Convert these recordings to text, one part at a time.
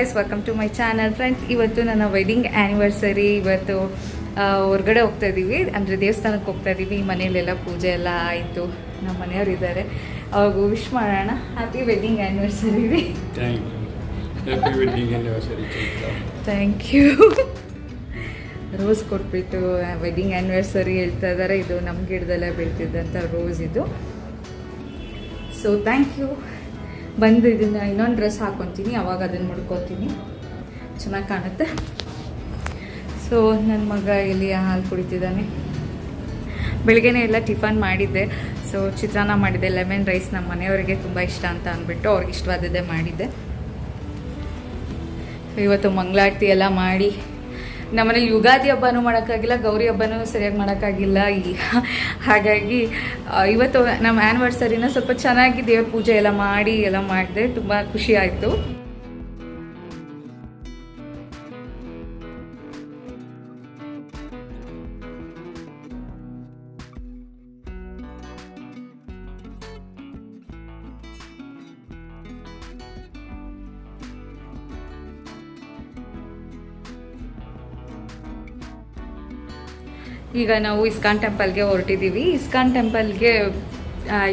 Guys welcome to my channel friends ಇವತ್ತು ನನ್ನ wedding anniversary ಇವತ್ತು ಹೊರ್ಗಡೆ ಹೋಗ್ತಾ ಇದ್ದೀವಿ ಅಂದರೆ ದೇವಸ್ಥಾನಕ್ಕೆ ಹೋಗ್ತಾ ಇದ್ದೀವಿ ಮನೆಯಲ್ಲೆಲ್ಲ ಪೂಜೆ ಎಲ್ಲ ಆಯಿತು. ನಮ್ಮ ಮನೆಯವರು ಇದ್ದಾರೆ. ಅವ್ರಿಗೂ ವಿಶ್ ಮಾಡೋಣ. ಹ್ಯಾಪಿ ವೆಡ್ಡಿಂಗ್ ಆ್ಯನಿವರ್ಸರಿ ರೀ ಥ್ಯಾಂಕ್ ಯು ರೋಸ್ ಕೊಟ್ಬಿಟ್ಟು ವೆಡ್ಡಿಂಗ್ ಆ್ಯನಿವರ್ಸರಿ ಹೇಳ್ತಾ ಇದ್ದಾರೆ. ಇದು ನಮ್ಮ ಗಿಡದಲ್ಲೇ ಬೆಳ್ತಿದ್ದಂಥ ರೋಸ್ ಇದು. ಸೊ ಥ್ಯಾಂಕ್ ಯು ಬಂದು ಇದನ್ನ ಇನ್ನೊಂದು ಡ್ರೆಸ್ ಹಾಕ್ಕೊತೀನಿ ಅವಾಗ ಅದನ್ನು ಮುಡ್ಕೋತೀನಿ. ಚೆನ್ನಾಗಿ ಕಾಣುತ್ತೆ. ಸೊ ನನ್ನ ಮಗ ಇಲ್ಲಿ ಹಾಲು ಕುಡಿತಿದ್ದಾನೆ. ಬೆಳಿಗ್ಗೆನೇ ಎಲ್ಲ ಟಿಫನ್ ಮಾಡಿದ್ದೆ. ಸೊ ಚಿತ್ರಾನ್ನ ಮಾಡಿದ್ದೆ, ಲೆಮನ್ ರೈಸ್ ನಮ್ಮ ಮನೆಯವರಿಗೆ ತುಂಬ ಇಷ್ಟ ಅಂತ ಅಂದ್ಬಿಟ್ಟು ಅವ್ರಿಗೆ ಇಷ್ಟವಾದದ್ದೇ ಮಾಡಿದ್ದೆ. ಇವತ್ತು ಮಂಗಳಾರತಿ ಎಲ್ಲ ಮಾಡಿ ನಮ್ಮನೇಲಿ ಯುಗಾದಿ ಹಬ್ಬನೂ ಮಾಡೋಕ್ಕಾಗಿಲ್ಲ, ಗೌರಿ ಹಬ್ಬನೂ ಸರಿಯಾಗಿ ಮಾಡೋಕ್ಕಾಗಿಲ್ಲ ಈ ಹಾಗಾಗಿ ಇವತ್ತು ನಮ್ಮ ಆ್ಯನಿವರ್ಸರಿನ ಸ್ವಲ್ಪ ಚೆನ್ನಾಗಿ ದೇವ್ರ ಪೂಜೆ ಎಲ್ಲ ಮಾಡಿ, ಎಲ್ಲ ಮಾಡಿದೆ, ತುಂಬ ಖುಷಿ ಈಗ ನಾವು ಇಸ್ಕಾನ್ ಟೆಂಪಲ್ಗೆ ಹೊರಟಿದ್ದೀವಿ. ಇಸ್ಕಾನ್ ಟೆಂಪಲ್ಗೆ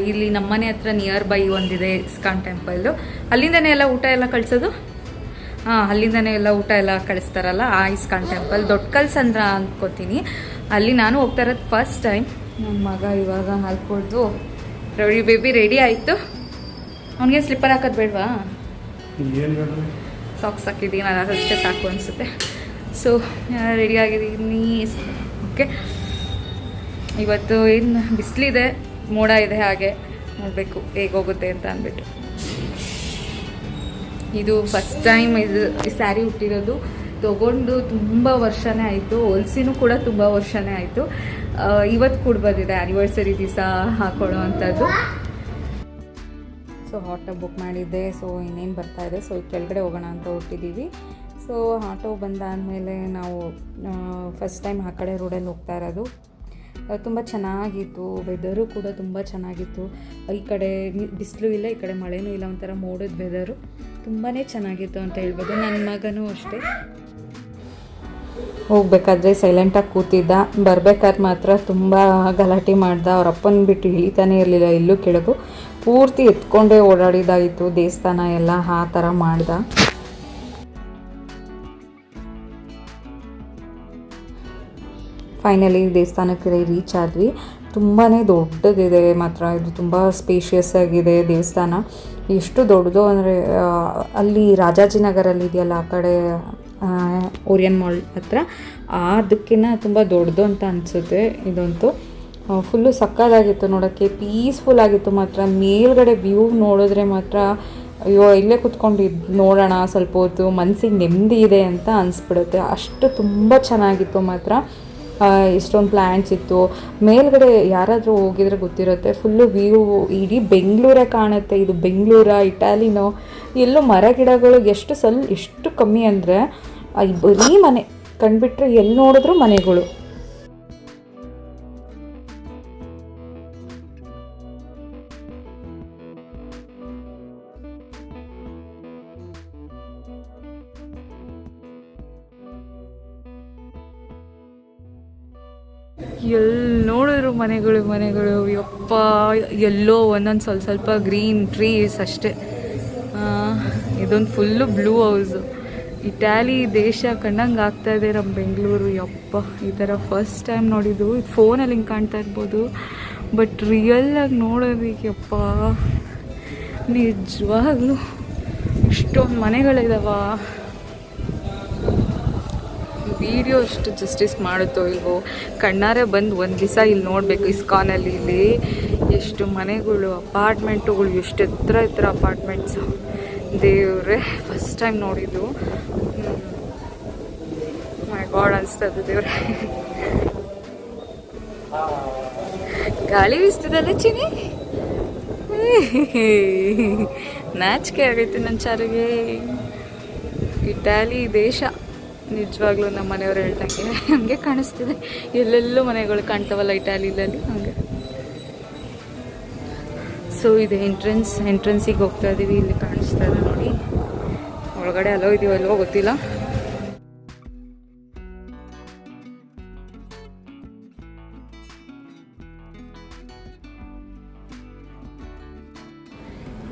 ಇಲ್ಲಿ ನಮ್ಮನೆ ಹತ್ರ ನಿಯರ್ ಬೈ ಒಂದಿದೆ ಇಸ್ಕಾನ್ ಟೆಂಪಲ್ಲು. ಅಲ್ಲಿಂದನೇ ಎಲ್ಲ ಊಟ ಎಲ್ಲ ಕಳಿಸೋದು? ಹಾಂ ಅಲ್ಲಿಂದನೇ ಎಲ್ಲ ಊಟ ಎಲ್ಲ ಕಳಿಸ್ತಾರಲ್ಲ ಆ ಇಸ್ಕಾನ್ ಟೆಂಪಲ್. ದೊಡ್ಡ ಕಲ್ಸಂದ್ರ ಅಂದ್ಕೋತೀನಿ ಅಲ್ಲಿ ನಾನು ಹೋಗ್ತಾ ಇರೋದು ಫಸ್ಟ್ ಟೈಮ್ ನನ್ನ ಮಗ ಇವಾಗ ಹಾಲು ರೌಡಿ ಬೇಬಿ ರೆಡಿ ಆಯಿತು. ಅವನಿಗೆ ಸ್ಲಿಪ್ಪರ್ ಹಾಕೋದು ಬೇಡವಾ? ಸಾಕ್ಸ್ ಹಾಕಿದ್ದೀನಿ ನಾನು ಅಷ್ಟೇ ಸಾಕು ಅನಿಸುತ್ತೆ. ಸೊ ರೆಡಿ ಆಗಿದ್ದೀನಿ. ಓಕೆ ಇವತ್ತು ಏನು ಬಿಸಿಲಿದೆ, ಮೋಡ ಇದೆ ಹಾಗೆ ನೋಡಬೇಕು ಹೇಗೆ ಹೋಗುತ್ತೆ ಅಂತ ಅಂದ್ಬಿಟ್ಟು. ಇದು ಫಸ್ಟ್ ಟೈಮ್ ಇದು ಈ ಸ್ಯಾರಿ ಹುಟ್ಟಿರೋದು ತೊಗೊಂಡು ತುಂಬ ವರ್ಷನೇ ಆಯಿತು. ಹೊಲ್ಸಿನೂ ಕೂಡ ತುಂಬ ವರ್ಷನೇ ಆಯಿತು. ಇವತ್ತು ಕೂಡ ಬಂದಿದೆ ಆ್ಯನಿವರ್ಸರಿ ದಿವಸ ಹಾಕೊಳ್ಳೋ ಅಂಥದ್ದು. ಸೊ ಆಟೋ ಬುಕ್ ಮಾಡಿದ್ದೆ. ಸೊ ಇನ್ನೇನು ಬರ್ತಾ ಇದೆ? ಸೊ ಕೆಳಗಡೆ ಹೋಗೋಣ ಅಂತ ಹೊರಟಿದ್ದೀವಿ ಸೊ ಆಟೋ ಬಂದಾದಮೇಲೆ ನಾವು ಫಸ್ಟ್ ಟೈಮ್ ಆ ಕಡೆ ರೋಡಲ್ಲಿ ಹೋಗ್ತಾ ಇರೋದು. ತುಂಬ ಚೆನ್ನಾಗಿತ್ತು. ವೆದರು ಕೂಡ ತುಂಬ ಚೆನ್ನಾಗಿತ್ತು. ಈ ಕಡೆ ಬಿಸಿಲು ಇಲ್ಲ, ಈ ಕಡೆ ಮಳೆನೂ ಇಲ್ಲ, ಒಂಥರ ಮೋಡದ ವೆದರು ತುಂಬಾ ಚೆನ್ನಾಗಿತ್ತು ಅಂತ ಹೇಳ್ಬೋದು. ನನ್ನ ಮಗನೂ ಅಷ್ಟೇ. ಹೋಗ್ಬೇಕಾದ್ರೆ ಸೈಲೆಂಟಾಗಿ ಕೂತಿದ್ದ. ಬರ್ಬೇಕಾದ್ರೆ ಮಾತ್ರ ತುಂಬ ಗಲಾಟೆ ಮಾಡ್ದ. ಅವ್ರ ಅಪ್ಪನ ಬಿಟ್ಟು ಇಳಿತಾನೆ ಇರಲಿಲ್ಲ ಎಲ್ಲೂ ಕೆಳಗು. ಪೂರ್ತಿ ಎತ್ಕೊಂಡೇ ಓಡಾಡಿದಾಯಿತು ದೇವಸ್ಥಾನ ಎಲ್ಲ, ಆ ಥರ ಮಾಡ್ದ. ಫೈನಲಿ ದೇವಸ್ಥಾನಕ್ಕೆ ರೀಚ್ ಆದ್ವಿ. ತುಂಬಾ ದೊಡ್ಡದಿದೆ ಮಾತ್ರ. ಇದು ತುಂಬ ಸ್ಪೇಷಿಯಸ್ ಆಗಿದೆ ದೇವಸ್ಥಾನ. ಎಷ್ಟು ದೊಡ್ಡದು ಅಂದರೆ ಅಲ್ಲಿ ರಾಜಾಜಿನಗರಲ್ಲಿ ಇದೆಯಲ್ಲ, ಆ ಕಡೆ ಓರಿಯನ್ ಮಾಲ್ ಹತ್ರ. ಅದಕ್ಕಿಂತ ತುಂಬ ದೊಡ್ಡದು ಅಂತ ಅನಿಸುತ್ತೆ ಇದಂತೂ. ಫುಲ್ಲು ಸಕ್ಕದಾಗಿತ್ತು ನೋಡೋಕ್ಕೆ ಪೀಸ್ಫುಲ್ ಆಗಿತ್ತು ಮಾತ್ರ. ಮೇಲ್ಗಡೆ ವ್ಯೂ ನೋಡಿದ್ರೆ ಮಾತ್ರ, ಅಯ್ಯೋ, ಇಲ್ಲೇ ಕುತ್ಕೊಂಡು ನೋಡೋಣ, ಸ್ವಲ್ಪ ಹೊತ್ತು ಮನಸ್ಸಿಗೆ ನೆಮ್ಮದಿ ಇದೆ ಅಂತ ಅನಿಸ್ಬಿಡುತ್ತೆ. ಅಷ್ಟು ತುಂಬ ಚೆನ್ನಾಗಿತ್ತು ಮಾತ್ರ. ಆ, ಎಷ್ಟೊಂದು ಪ್ಲ್ಯಾಂಟ್ಸ್ ಇತ್ತು. ಮೇಲ್ಗಡೆ ಯಾರಾದರೂ ಹೋಗಿದ್ರೆ ಗೊತ್ತಿರುತ್ತೆ ಫುಲ್ಲು ವ್ಯೂ ಇಡೀ ಬೆಂಗಳೂರೇ ಕಾಣುತ್ತೆ. ಇದು ಬೆಂಗಳೂರ ಇಟಾಲಿನೋ ಎಲ್ಲೋ ಮರ ಗಿಡಗಳು ಎಷ್ಟು ಸಲ್ ಎಷ್ಟು ಕಮ್ಮಿ ಅಂದರೆ ಬರೀ ಮನೆ. ಕಂಡುಬಿಟ್ರೆ ಎಲ್ಲಿ ನೋಡಿದ್ರು ಮನೆಗಳು. ಎಲ್ಲಿ ನೋಡಿದ್ರು ಮನೆಗಳು ಮನೆಗಳು. ಯಪ್ಪ, ಎಲ್ಲೋ ಒಂದೊಂದು ಸ್ವಲ್ಪ ಸ್ವಲ್ಪ ಗ್ರೀನ್ ಟ್ರೀಸ್ ಅಷ್ಟೇ. ಇದೊಂದು ಫುಲ್ಲು ಬ್ಲೂ ಹೌಸು ಇಟಾಲಿ ದೇಶ ಕಂಡಂಗೆ ಆಗ್ತಾ ಇದೆ ನಮ್ಮ ಬೆಂಗಳೂರು. ಯಪ್ಪ, ಈ ಥರ ಫಸ್ಟ್ ಟೈಮ್ ನೋಡಿದ್ದು. ಇದು ಫೋನಲ್ಲಿ ಹಿಂಗೆ ಕಾಣ್ತಾ ಇರ್ಬೋದು. ಬಟ್ ರಿಯಲ್ಲಾಗಿ ನೋಡೋದಕ್ಕೆ ಯಪ್ಪ, ನಿಜವಾಗ್ಲೂ ಇಷ್ಟೊಂದು ಮನೆಗಳಿದಾವ. ವಿಡಿಯೋ ಎಷ್ಟು ಜಸ್ಟಿಸ್ ಮಾಡುತ್ತೋ ಇಲ್ವೋ, ಕಣ್ಣಾರೆ ಬಂದು ಒಂದು ದಿವಸ ಇಲ್ಲಿ ನೋಡಬೇಕು, ಇಸ್ಕಾನಲ್ಲಿ ಇಲ್ಲಿ. ಎಷ್ಟು ಮನೆಗಳು, ಅಪಾರ್ಟ್ಮೆಂಟುಗಳು, ಎಷ್ಟು ಎತ್ತರ ಎತ್ತರ ಅಪಾರ್ಟ್ಮೆಂಟ್ಸ್. ದೇವ್ರೆ ಫಸ್ಟ್ ಟೈಮ್ ನೋಡಿದ್ದು. ಮೈ ಗಾಡ್ ಅನಿಸ್ತದೆ ದೇವ್ರೆ. ಗಾಳಿ ಬೀಸ್ತದಲ್ಲ ಚಿನಿ ನಾಚಿಕೆ ಆಗೈತೆ ನನ್ನ ಚಾರಿಗೆ. ಇಟಾಲಿ ದೇಶ. ನಿಜವಾಗ್ಲೂ ನಮ್ಮ ಮನೆಯವ್ರು ಹೇಳ್ದಂಗೆ ಹಂಗೆ ಕಾಣಿಸ್ತಿದೆ. ಎಲ್ಲೆಲ್ಲೂ ಮನೆಗಳು ಕಾಣ್ತಾವಲ್ಲ ಇಟಾಲಿಲಲ್ಲಿ ಹಂಗೆ. ಸೊ ಇದು ಎಂಟ್ರೆನ್ಸ್ ಎಂಟ್ರೆನ್ಸಿಗೆ ಹೋಗ್ತಾ ಇದ್ದೀವಿ ಇಲ್ಲಿ ಕಾಣಿಸ್ತಾ ಇದೆ ನೋಡಿ. ಒಳಗಡೆ ಅಲೋ ಇದೀವಲ್ವೋ ಗೊತ್ತಿಲ್ಲ.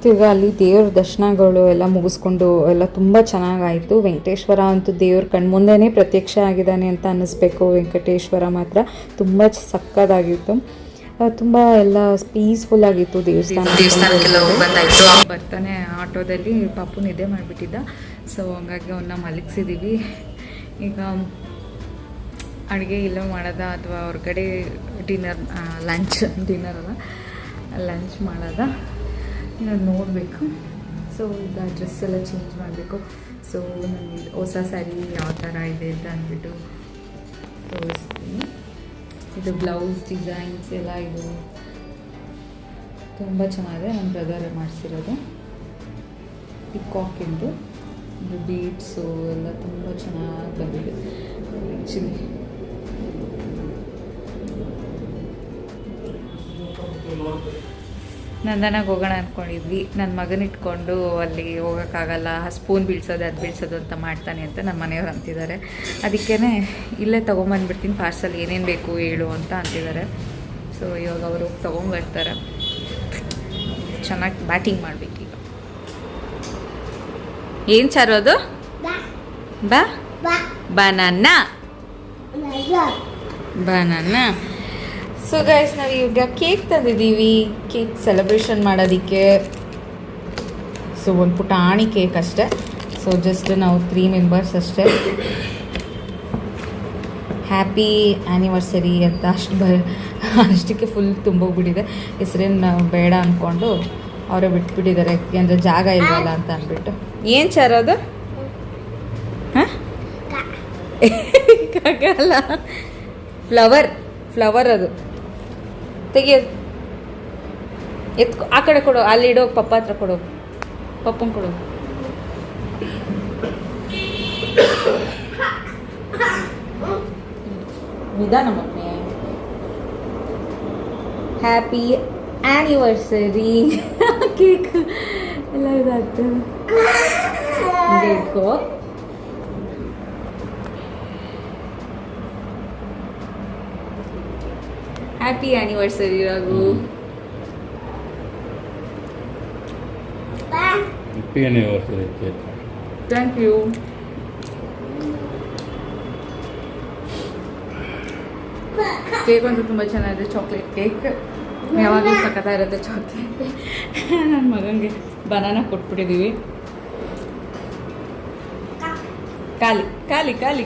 ತಿರ್ಗಾ ಅಲ್ಲಿ ದೇವ್ರ ದರ್ಶನಗಳು ಎಲ್ಲ ಮುಗಿಸ್ಕೊಂಡು ಎಲ್ಲ ತುಂಬ ಚೆನ್ನಾಗಾಯಿತು. ವೆಂಕಟೇಶ್ವರ ಅಂತೂ ದೇವ್ರ ಕಣ್ಮುಂದೆನೇ ಪ್ರತ್ಯಕ್ಷ ಆಗಿದ್ದಾನೆ ಅಂತ ಅನ್ನಿಸ್ಬೇಕು. ವೆಂಕಟೇಶ್ವರ ಮಾತ್ರ ತುಂಬ ಸಕ್ಕದಾಗಿತ್ತು ತುಂಬ ಎಲ್ಲ ಪೀಸ್ಫುಲ್ ಆಗಿತ್ತು ದೇವಸ್ಥಾನ. ದೇವಸ್ಥಾನಕ್ಕೆಲ್ಲ ಹೋಗಿ ಬಂದಾಯ್ತು. ಬರ್ತಾನೆ ಆಟೋದಲ್ಲಿ ಪಾಪು ನಿದ್ದೆ ಮಾಡಿಬಿಟ್ಟಿದ್ದ. ಸೊ ಹಂಗಾಗಿ ಅವನ್ನ ಮಲಗಿಸಿದ್ದೀವಿ ಈಗ ಅಡುಗೆ ಇಲ್ಲ ಮಾಡೋದ ಅಥವಾ ಹೊರಗಡೆ ಡಿನ್ನರ್ ಲಂಚ್ ಡಿನ್ನರ್ ಅಲ್ಲ ಲಂಚ್ ಮಾಡೋದ. ಇನ್ನು ನೋಡಬೇಕು. ಸೊ ಈಗ ಡ್ರೆಸ್ ಎಲ್ಲ ಚೇಂಜ್ ಮಾಡಬೇಕು. ಸೊ ನನಗೆ ಹೊಸ ಸ್ಯಾರಿ ಯಾವ ಥರ ಇದೆ ಅಂತ ಅಂದ್ಬಿಟ್ಟು ತೋರಿಸ್ತೀನಿ. ಇದು ಬ್ಲೌಸ್ ಡಿಸೈನ್ಸ್ ಎಲ್ಲ ಇದು ತುಂಬ ಚೆನ್ನಾಗಿದೆ. ನನ್ನ ಬ್ರದರ್ ಮಾಡಿಸಿರೋದು. ಪಿಕಾಕಿಂದು ಇದು. ಬೀಟ್ಸು ಎಲ್ಲ ತುಂಬ ಚೆನ್ನಾಗಿ ಬಂದಿದೆ. ಆ್ಯಕ್ಚುಲಿ ನಂದನಾಗ ಹೋಗೋಣ ಅಂದ್ಕೊಂಡಿದ್ವಿ ನನ್ನ ಮಗನ ಇಟ್ಕೊಂಡು ಅಲ್ಲಿ ಹೋಗೋಕ್ಕಾಗಲ್ಲ ಸ್ಪೂನ್ ಬೀಳ್ಸೋದು ಅದು ಬೀಳ್ಸೋದು ಅಂತ ಮಾಡ್ತಾನೆ ಅಂತ ನಮ್ಮ ಮನೆಯವ್ರು ಅಂತಿದ್ದಾರೆ ಅದಕ್ಕೇ ಇಲ್ಲೇ ತೊಗೊಂಬಂದ್ಬಿಡ್ತೀನಿ ಪಾರ್ಸಲ್ ಏನೇನು ಬೇಕು ಹೇಳು ಅಂತ ಅಂತಿದ್ದಾರೆ ಸೊ ಇವಾಗ ಅವರು ತೊಗೊಂಬರ್ತಾರೆ. ಚೆನ್ನಾಗಿ ಬ್ಯಾಟಿಂಗ್ ಮಾಡಬೇಕು ಈಗ. ಏನು ಚರೋದು ಬಾ. ಬನಾನ? ಬನಾನ? ಸೊ ಗೈಸ್ ನಾವು ಈಗ ಕೇಕ್ ತಂದಿದ್ದೀವಿ. ಕೇಕ್ ಸೆಲೆಬ್ರೇಷನ್ ಮಾಡೋದಕ್ಕೆ. ಸೊ ಒಂದು ಪುಟಾಣಿ ಕೇಕ್ ಅಷ್ಟೇ. ಸೊ ಜಸ್ಟ್ ನಾವು ತ್ರೀ ಮೆಂಬರ್ಸ್ ಅಷ್ಟೇ. ಹ್ಯಾಪಿ ಆ್ಯನಿವರ್ಸರಿ ಅಂತ ಅಷ್ಟು ಬ ಅಷ್ಟಕ್ಕೆ ಫುಲ್ ತುಂಬೋಗ್ಬಿಟ್ಟಿದೆ. ಹೆಸ್ರೇನು ಬೇಡ ಅಂದ್ಕೊಂಡು ಅವರೇ ಬಿಟ್ಬಿಟ್ಟಿದ್ದಾರೆ. ಯಾಕೆಂದರೆ ಜಾಗ ಇಲ್ಲವಲ್ಲ ಅಂತ ಅಂದ್ಬಿಟ್ಟು. ಏನು ಚರೋದು ಹಾಂ? ಅಲ್ಲ. ಫ್ಲವರ್ ಫ್ಲವರ್ ಅದು. ತೆಗಿಯೋದು ಎತ್ಕೊ ಆ ಕಡೆ ಕೊಡು, ಅಲ್ಲಿ ಇಡೋ ಪಪ್ಪ ಹತ್ರ ಕೊಡು. ಪಪ್ಪಂಗೆ ಕೊಡು. ನಿಧಾನ ಮಕ್ಕಳೇ ಹ್ಯಾಪಿ ಆ್ಯನಿವರ್ಸರಿ ಕೇಕ್. ಎಲ್ಲ ಇದಾಗ್ತದೆ ಹಿಂಗೆ ಇಟ್ಕೋ happy anniversary Raghu happy anniversary thank you cake ಅಂತೂ ತುಂಬ ಚೆನ್ನಾಗಿದೆ ಚಾಕ್ಲೇಟ್ ಕೇಕ್ ಯಾವಾಗಲೂ ಸಖತ್ತ ಇರುತ್ತೆ ಚಾಕ್ಲೇಟ್ ನನ್ನ ಮಗನಿಗೆ ಬನಾನ ಕೊಟ್ಬಿಟ್ಟಿದ್ದೀವಿ ಖಾಲಿ ಖಾಲಿ ಖಾಲಿ.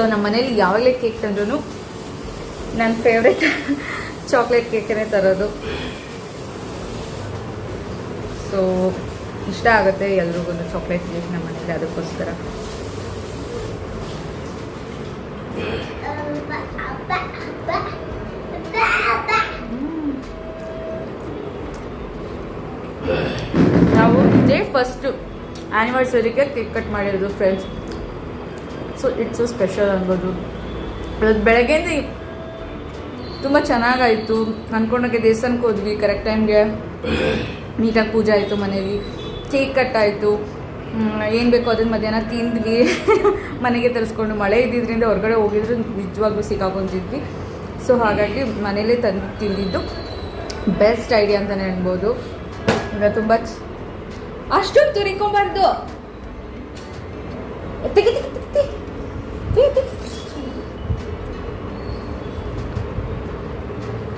ಸೊ ನಮ್ಮ ಮನೇಲಿ ಯಾವಾಗಲೇ ಕೇಕ್ ತಂದ್ರೂ ನನ್ನ ಫೇವ್ರೆಟ್ ಚಾಕ್ಲೇಟ್ ಕೇಕನ್ನೇ ತರೋದು. ಸೊ ಇಷ್ಟ ಆಗುತ್ತೆ ಎಲ್ರಿಗೂ ಚಾಕ್ಲೇಟ್ ಕೇಕ್ ನಮ್ಮ ಮನೇಲಿ ಅದಕ್ಕೋಸ್ಕರ. ನಾವು ಇದೇ ಫಸ್ಟು ಆ್ಯನಿವರ್ಸರಿಗೆ ಕೇಕ್ ಕಟ್ ಮಾಡಿರೋದು ಫ್ರೆಂಡ್ಸ್ ಸೊ ಇಟ್ಸ್ ಸ್ಪೆಷಲ್ ಅನ್ಬೋದು ಇವತ್ತು ಬೆಳಗ್ಗೆಯಿಂದ ತುಂಬ ಚೆನ್ನಾಗಾಯಿತು. ಅಂದ್ಕೊಂಡಾಗೆ ದೇವಸ್ಥಾನಕ್ಕೆ ಹೋದ್ವಿ. ಕರೆಕ್ಟ್ ಟೈಮ್ಗೆ ನೀಟಾಗಿ ಪೂಜೆ ಆಯಿತು ಮನೇಲಿ ಕೇಕ್ ಕಟ್ ಆಯಿತು. ಏನು ಬೇಕೋ ಅದನ್ನು ಮಧ್ಯಾಹ್ನ ತಿಂದ್ವಿ. ಮನೆಗೆ ತರಿಸ್ಕೊಂಡು ಮಳೆ ಇದ್ದಿದ್ದರಿಂದ ಹೊರಗಡೆ ಹೋಗಿದ್ರು. ನಿಜವಾಗ್ಲೂ ಸಿಕ್ಕಾಕೊಂತಿದ್ವಿ ಸೊ ಹಾಗಾಗಿ ಮನೇಲೇ ತಂದು ತಿಂದಿದ್ದು. ಬೆಸ್ಟ್ ಐಡಿಯಾ ಅಂತಲೇ ಅನ್ಬೋದು. ಈಗ ತುಂಬ ಅಷ್ಟೊಂದು ತುರಿಕೊಂಬಾರ್ದು.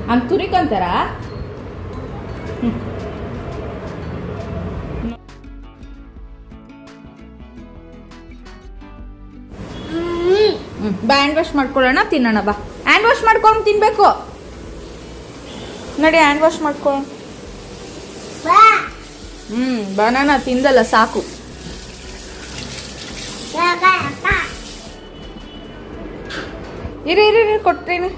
ಹಂಗೆ ತುರಿಕೊಂತಾರ ಬಾ ಹ್ಯಾಂಡ್ ವಾಶ್ ಮಾಡ್ಕೊಳ್ಳೋಣ ತಿನ್ನೋಣ ಬಾ. ಹ್ಯಾಂಡ್ ವಾಶ್ ಮಾಡ್ಕೊಂಡು ತಿನ್ಬೇಕು. ನಡಿ ಹ್ಯಾಂಡ್ ವಾಶ್ ಮಾಡ್ಕೊಂಡು ಹ್ಮ್ ಬನಾನ ತಿಂದಲ್ಲ ಸಾಕು. ಇರಿ ಇರಿ ಕೊಡ್ತೀನಿ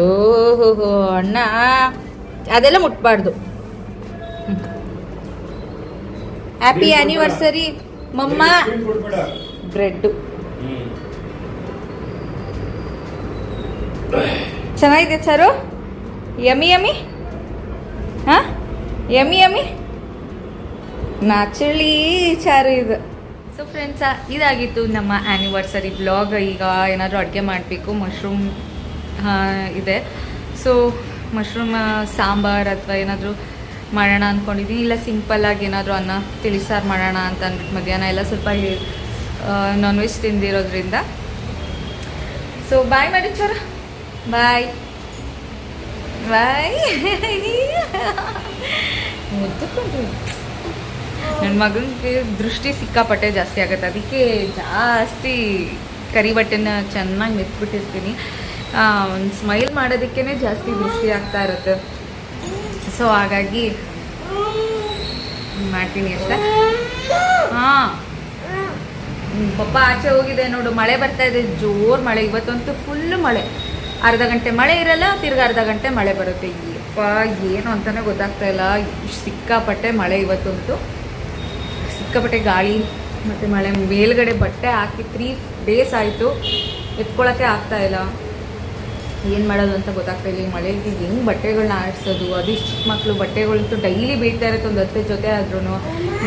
ಓಹೋ ಅಣ್ಣ. ಅದೆಲ್ಲ ಮುಟ್ಬಾರ್ದು. ಹ್ಯಾಪಿ ಆನಿವರ್ಸರಿ ಮಮ್ಮ. ಬ್ರೆಡ್ಡು ಚೆನ್ನಾಗಿದೆ ಸರು? ಯಮಿ ಯಮಿ ಹಾಂ ಯಮಿ ಯಮಿ ನಾಚಳಿ ಚಾರು ಇದು. ಸೊ ಫ್ರೆಂಡ್ಸ ಇದಾಗಿತ್ತು ನಮ್ಮ ಆ್ಯನಿವರ್ಸರಿ ಬ್ಲಾಗ್ ಈಗ ಏನಾದರೂ ಅಡುಗೆ ಮಾಡಬೇಕು ಮಶ್ರೂಮ್ ಇದೆ. ಸೊ ಮಶ್ರೂಮ್ ಸಾಂಬಾರ್ ಅಥವಾ ಏನಾದರೂ ಮಾಡೋಣ ಅಂದ್ಕೊಂಡಿದ್ದೀನಿ ಇಲ್ಲ ಸಿಂಪಲ್ಲಾಗಿ ಏನಾದರೂ ಅನ್ನ ತಿಳಿಸಾರು ಮಾಡೋಣ ಅಂತ ಅಂದ್ಬಿಟ್ಟು ಮಧ್ಯಾಹ್ನ ಎಲ್ಲ ಸ್ವಲ್ಪ ನಾನ್ ವೆಜ್ ತಿಂದಿರೋದ್ರಿಂದ. ಸೊ ಬಾಯ್ ಮಾಡಿ ಚೋರ ಬಾಯ್ ಬಾಯ್ ಮುದ್ದುಕೊಂಡ್ರಿ. ನನ್ನ ಮಗನಿಗೆ ದೃಷ್ಟಿ ಸಿಕ್ಕಾಪಟ್ಟೆ ಜಾಸ್ತಿ ಆಗುತ್ತೆ. ಅದಕ್ಕೆ ಜಾಸ್ತಿ ಕರಿ ಬಟ್ಟೆನ ಚೆನ್ನಾಗಿ ಮೆತ್ಬಿಟ್ಟಿರ್ತೀನಿ. ಒಂದು ಸ್ಮೈಲ್ ಮಾಡೋದಕ್ಕೇ ಜಾಸ್ತಿ ದೃಷ್ಟಿ ಆಗ್ತಾ ಇರುತ್ತೆ. ಸೊ ಹಾಗಾಗಿ ಮಾಡ್ತೀನಿ ಅಷ್ಟೇ. ಹಾಂ. ಪಪ್ಪ ಆಚೆ ಹೋಗಿದೆ ನೋಡು. ಮಳೆ ಬರ್ತಾ ಇದೆ. ಜೋರು ಮಳೆ. ಇವತ್ತಂತೂ ಫುಲ್ ಮಳೆ. ಅರ್ಧ ಗಂಟೆ ಮಳೆ ಇರಲ್ಲ, ತಿರ್ಗ ಅರ್ಧ ಗಂಟೆ ಮಳೆ ಬರುತ್ತೆ. ಯಪ್ಪ, ಏನು ಅಂತಲೇ ಗೊತ್ತಾಗ್ತಾ ಇಲ್ಲ. ಸಿಕ್ಕಾಪಟ್ಟೆ ಮಳೆ ಇವತ್ತಂತೂ. ಸಿಕ್ಕಾಪಟ್ಟೆ ಗಾಳಿ ಮತ್ತು ಮಳೆ ಮೇಲ್ಗಡೆ ಬಟ್ಟೆ ಹಾಕಿ ತ್ರೀ ಡೇಸ್ ಆಯಿತು. ಎತ್ಕೊಳ್ಳೋಕ್ಕೆ ಆಗ್ತಾ ಇಲ್ಲ. ಏನು ಮಾಡೋದು ಅಂತ ಗೊತ್ತಾಗ್ತಾ ಇಲ್ಲ. ಈ ಮಳೆಗೆ ಹೆಂಗೆ ಬಟ್ಟೆಗಳನ್ನ ಆಡಿಸೋದು ಅದಿಷ್ಟು ಚಿಕ್ಕ ಮಕ್ಕಳು ಬಟ್ಟೆಗಳಂತೂ ಡೈಲಿ ಬೀಳ್ತಾ ಇರುತ್ತೆ ಒಂದು ಹತ್ತು ಜೊತೆ ಆದ್ರೂ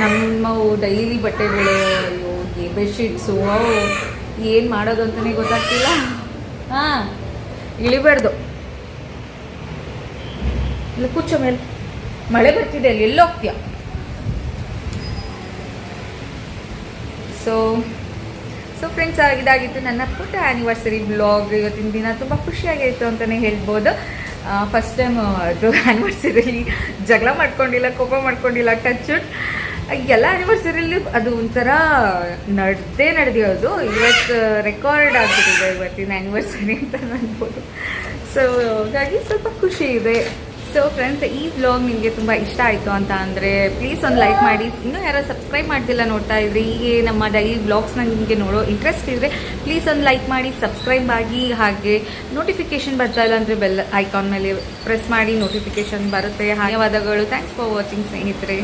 ನಮ್ಮವು ಡೈಲಿ ಬಟ್ಟೆಗಳು, ಅಯ್ಯೋ ಬೆಡ್ಶೀಟ್ಸು ಅವು ಏನು ಮಾಡೋದು ಅಂತಲೇ ಗೊತ್ತಾಗ್ತಿಲ್ಲ. ಹಾಂ, ಇಳಿಬಾರ್ದು. ಇಲ್ಲ ಕೂಚ ಮೇಲೆ. ಮಳೆ ಬರ್ತಿದೆ ಅಲ್ಲಿ ಎಲ್ಲಿ ಸೊ ಸೊ ಫ್ರೆಂಡ್ಸ್ ಇದಾಗಿತ್ತು ನನ್ನ ಪುಟ್ಟ ಆ್ಯನಿವರ್ಸರಿ ಬ್ಲಾಗ್ ಇವತ್ತಿನ ದಿನ ತುಂಬ ಖುಷಿಯಾಗಿತ್ತು ಅಂತಲೇ ಹೇಳ್ಬೋದು. ಫಸ್ಟ್ ಟೈಮ್ ಅದು ಆ್ಯನಿವರ್ಸರಿಲಿ ಜಗಳ ಮಾಡ್ಕೊಂಡಿಲ್ಲ, ಕೋಪ ಮಾಡ್ಕೊಂಡಿಲ್ಲ ಟಚ್ ಎಲ್ಲ ಆ್ಯನಿವರ್ಸರಿಲಿ ಅದು ಒಂಥರ ನಡೆದೇ ನಡೆದಿರೋದು ಇವತ್ತು ರೆಕಾರ್ಡ್ ಆಗಿಬಿಟ್ಟಿದೆ ಇವತ್ತಿನ ಆ್ಯನಿವರ್ಸರಿ ಅಂತ ಅನ್ಬೋದು. ಸೊ ಹಾಗಾಗಿ ಸ್ವಲ್ಪ ಖುಷಿ ಇದೆ. ಸೊ ಫ್ರೆಂಡ್ಸ್ ಈ ವ್ಲಾಗ್ ನಿಮಗೆ ತುಂಬ ಇಷ್ಟ ಆಯಿತು ಅಂತ ಅಂದರೆ ಪ್ಲೀಸ್ ಒಂದು ಲೈಕ್ ಮಾಡಿ. ಇನ್ನೂ ಯಾರೋ ಸಬ್ಸ್ಕ್ರೈಬ್ ಮಾಡ್ತಿಲ್ಲ ನೋಡ್ತಾ ಇದ್ರಿ, ಹೀಗೆ ನಮ್ಮ ಡೈಲಿ ವ್ಲಾಗ್ಸ್ನ ನಿಮಗೆ ನೋಡೋ ಇಂಟ್ರೆಸ್ಟ್ ಇದ್ದರೆ ಪ್ಲೀಸ್ ಒಂದು ಲೈಕ್ ಮಾಡಿ ಸಬ್ಸ್ಕ್ರೈಬ್ ಆಗಿ, ಹಾಗೆ ನೋಟಿಫಿಕೇಶನ್ ಬರ್ತಾ ಇಲ್ಲ ಅಂದರೆ ಬೆಲ್ ಐಕಾನ್ ಮೇಲೆ ಪ್ರೆಸ್ ಮಾಡಿ ನೋಟಿಫಿಕೇಶನ್ ಬರುತ್ತೆ. ಧನ್ಯವಾದಗಳು. ಥ್ಯಾಂಕ್ಸ್ ಫಾರ್ ವಾಚಿಂಗ್ ಸ್ನೇಹಿತರೆ.